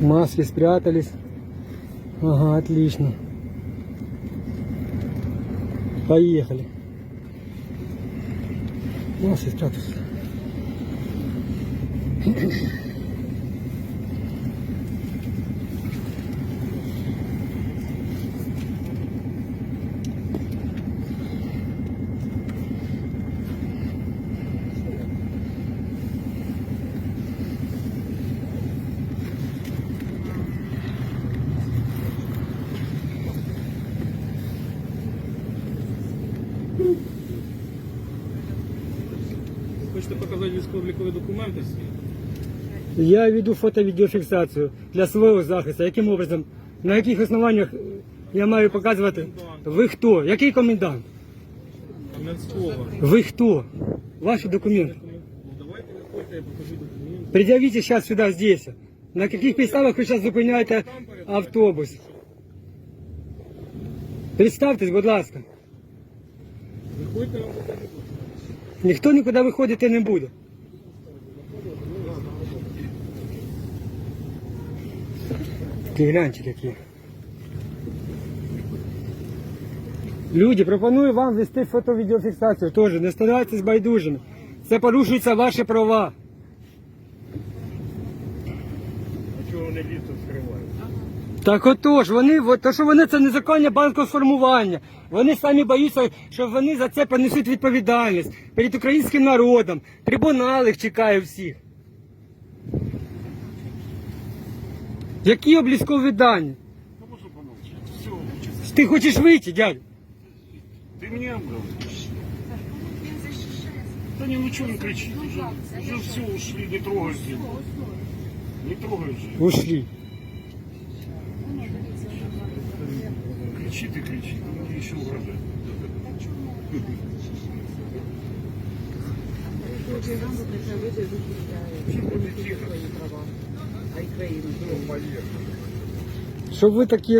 Маски спрятались. Ага, отлично. Поехали. Маски спрятались. Хочете показати військово-облікові документи? Я веду фото-відеофіксацію для свого захисту. Яким образом? На яких основаннях я маю показувати? Ви хто? Який комендант? Кам'янського. Ви хто? Ваші документи. Ну, Давайте виходьте, я покажу документи. Пред'явіть зараз сюди, здесь. На яких підставах ви зараз зупиняєте автобус? Представтесь, будь ласка. Я вам покажу. Ніхто нікуди виходити не буде. Ти гляньте які. Люди, пропоную вам вести фото-відеофіксацію теж. Не становайтесь байдужими. Це порушуються ваші права. А чого вони літо скривають? Так отож, вони, то що вони це незаконне банкосформування. Вони самі боються, що вони за це понесуть відповідальність перед українським народом. Трибунал їх чекає всіх. Які обліскові дані? Ну? Ти хочеш вийти, дядь? ты меня говоришь? Да не, ну что он кричит? Уже, уже все ушли, не трогайте. Не трогай же. Ушли. Ключи, ты ключи. Ты еще города. Щоб ви такі